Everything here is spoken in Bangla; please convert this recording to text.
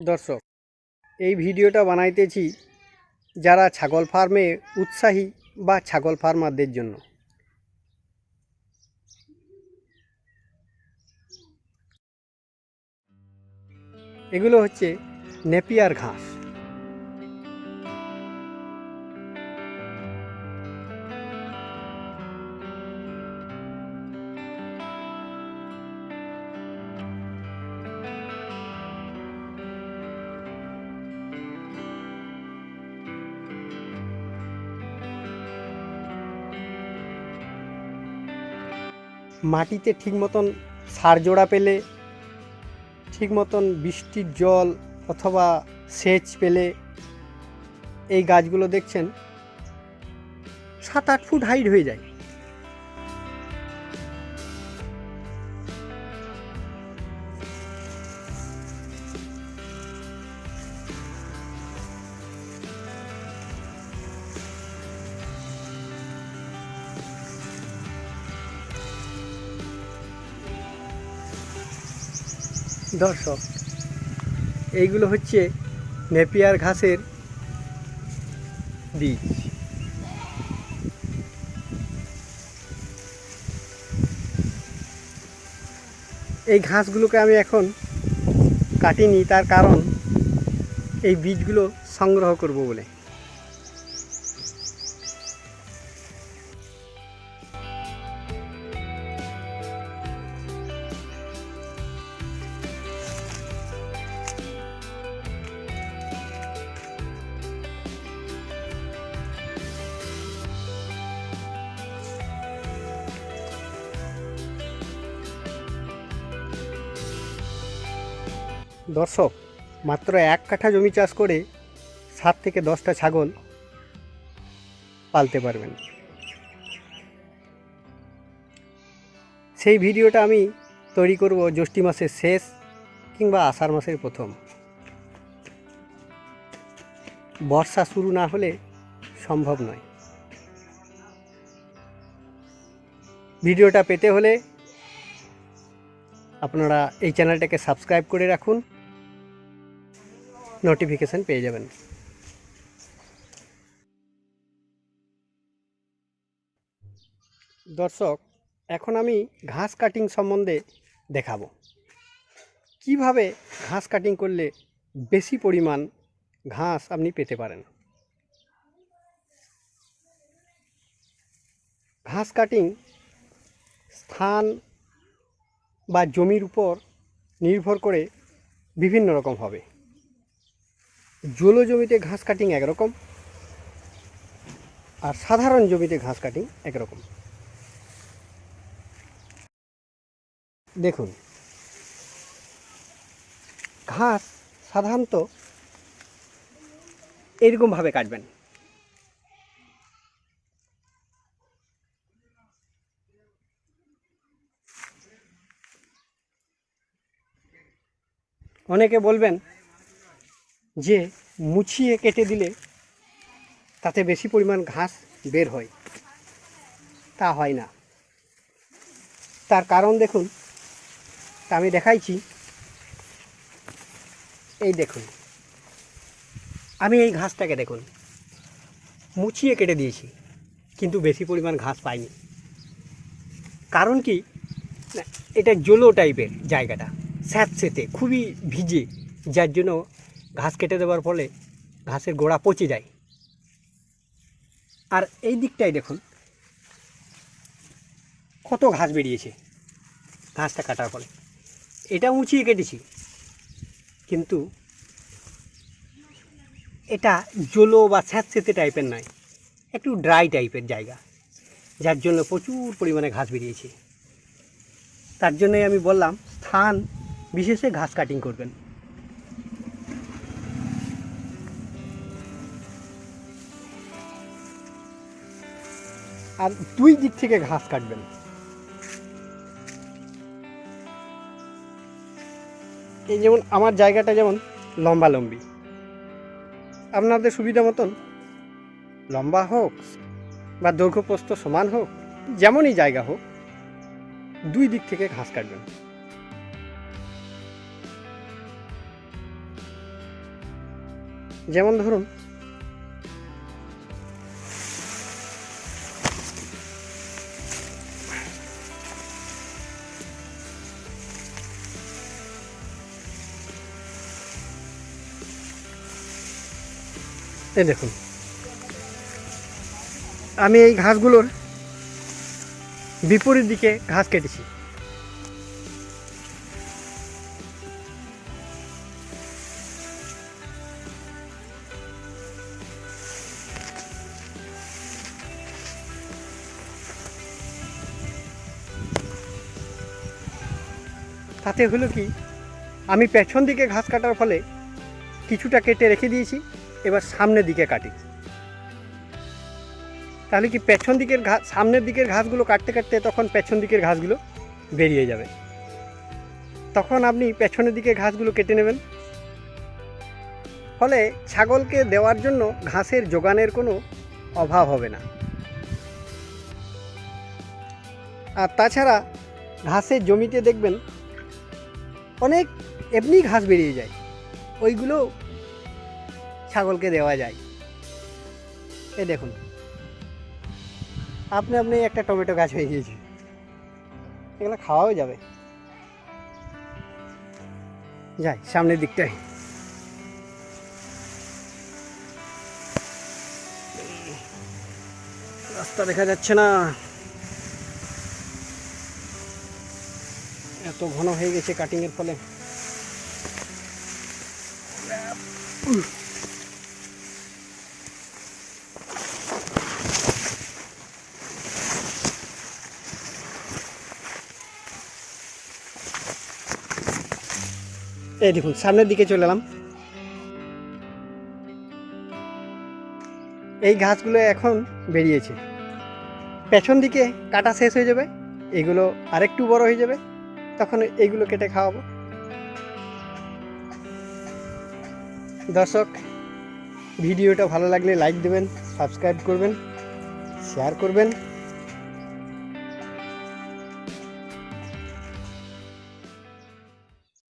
দর্শক, এই ভিডিওটা বানাইতেছি যারা ছাগল ফার্মে উৎসাহী বা ছাগল ফার্মারদের জন্য। এগুলো হচ্ছে নেপিয়ার ঘাস। মাটিতে ঠিক মতন সার জোড়া পেলে, ঠিক মতন বৃষ্টির জল অথবা সেচ পেলে এই গাছগুলো দেখছেন সাত আট ফুট হাইট হয়ে যায়। দর্শক, এইগুলো হচ্ছে নেপিয়ার ঘাসের বীজ। এই ঘাসগুলোকে আমি এখন কাটিনি, তার কারণ এই বীজগুলো সংগ্রহ করব বলে। দর্শক, মাত্র এক কাঠা জমি চাষ করে সাত থেকে দশটা ছাগল পালতে পারবেন। সেই ভিডিওটা আমি তৈরি করব জ্যৈষ্ঠী মাসের শেষ কিংবা আষাঢ় মাসের প্রথম। বর্ষা শুরু না হলে সম্ভব নয়। ভিডিওটা পেতে হলে আপনারা এই চ্যানেলটাকে সাবস্ক্রাইব করে রাখুন। নোটিফিকেশান পেয়ে যাবেন। দর্শক, এখন আমি ঘাস কাটিং সম্বন্ধে দেখাবো। কীভাবে ঘাস কাটিং করলে বেশি পরিমাণ ঘাস আপনি পেতে পারেন? ঘাস কাটিং স্থান বা জমির উপর নির্ভর করে বিভিন্ন রকম হবে। জলো জমিতে ঘাস কাটিং একরকম আর সাধারণ জমিতে ঘাস কাটিং একরকম। দেখুন, ঘাস সাধারণত এরকমভাবে কাটবেন। অনেকে বলবেন যে মুছিয়ে কেটে দিলে তাতে বেশি পরিমাণ ঘাস বের হয়। তা হয় না। তার কারণ দেখুন, তা আমি দেখাইছি। এই দেখুন, আমি এই ঘাসটাকে দেখুন, মুছিয়ে কেটে দিয়েছি, কিন্তু বেশি পরিমাণ ঘাস পাইনি। কারণ কি? এটা জলো টাইপের জায়গাটা, স্যাঁতসেতে, খুবই ভিজে, যার জন্য ঘাস কেটে দেওয়ার ফলে ঘাসের গোড়া পচে যায়। আর এই দিকটাই দেখুন, কত ঘাস বেরিয়েছে ঘাসটা কাটার ফলে। এটা উঁচিয়ে কেটেছি, কিন্তু এটা জলো বা স্যাঁতসেতে টাইপের নয়, একটু ড্রাই টাইপের জায়গা, যার জন্য প্রচুর পরিমাণে ঘাস বেরিয়েছে। তার জন্যই আমি বললাম, স্থান বিশেষে ঘাস কাটিং করবেন। দুই দিক থেকে ঘাস কাটবেন। এই যেমন আমার জায়গাটা যেমন লম্বা লম্বি আপনাদের সুবিধা মতন লম্বা হোক বা দৈর্ঘ্যপ্রস্থ সমান হোক, যেমনই জায়গা হোক, দুই দিক থেকে ঘাস কাটবেন। যেমন ধরুন এই দেখুন। আমি এই ঘাসগুলোর বিপরীত দিকে ঘাস কেটেছি। তাতে হলো কি, আমি পেছন দিকে ঘাস কাটার ফলে কিছুটা কেটে রেখে দিয়েছি। এবার সামনের দিকে কাটি। তাহলে কি পেছন দিকের ঘাস সামনের দিকের ঘাসগুলো কাটতে কাটতে তখন পেছন দিকের ঘাসগুলো বেরিয়ে যাবে। তখন আপনি পেছনের দিকে ঘাসগুলো কেটে নেবেন। ফলে ছাগলকে দেওয়ার জন্য ঘাসের যোগানের কোনো অভাব হবে না। আর তাছাড়া ঘাসের জমিতে দেখবেন অনেক এমনি ঘাস বেরিয়ে যায়। ওইগুলো ছাগলকে দেওয়া যায়। এই দেখুন। আপনি আপনি একটা টমেটো গাছ হয়ে গিয়েছে। এগুলো খাওয়াও যাবে। যাই, সামনের দিকটায় রাস্তা দেখা যাচ্ছে না। এত ঘন হয়ে গেছে কাটিংয়ের ফলে। এই দেখুন, সামনের দিকে চলে এলাম। এই ঘাসগুলো এখন বেরিয়েছে। পেছন দিকে কাটা শেষ হয়ে যাবে, এগুলো আরেকটু বড় হয়ে যাবে, তখন এইগুলো কেটে খাওয়াবো। দর্শক, ভিডিওটা ভালো লাগলে লাইক দেবেন, সাবস্ক্রাইব করবেন, শেয়ার করবেন।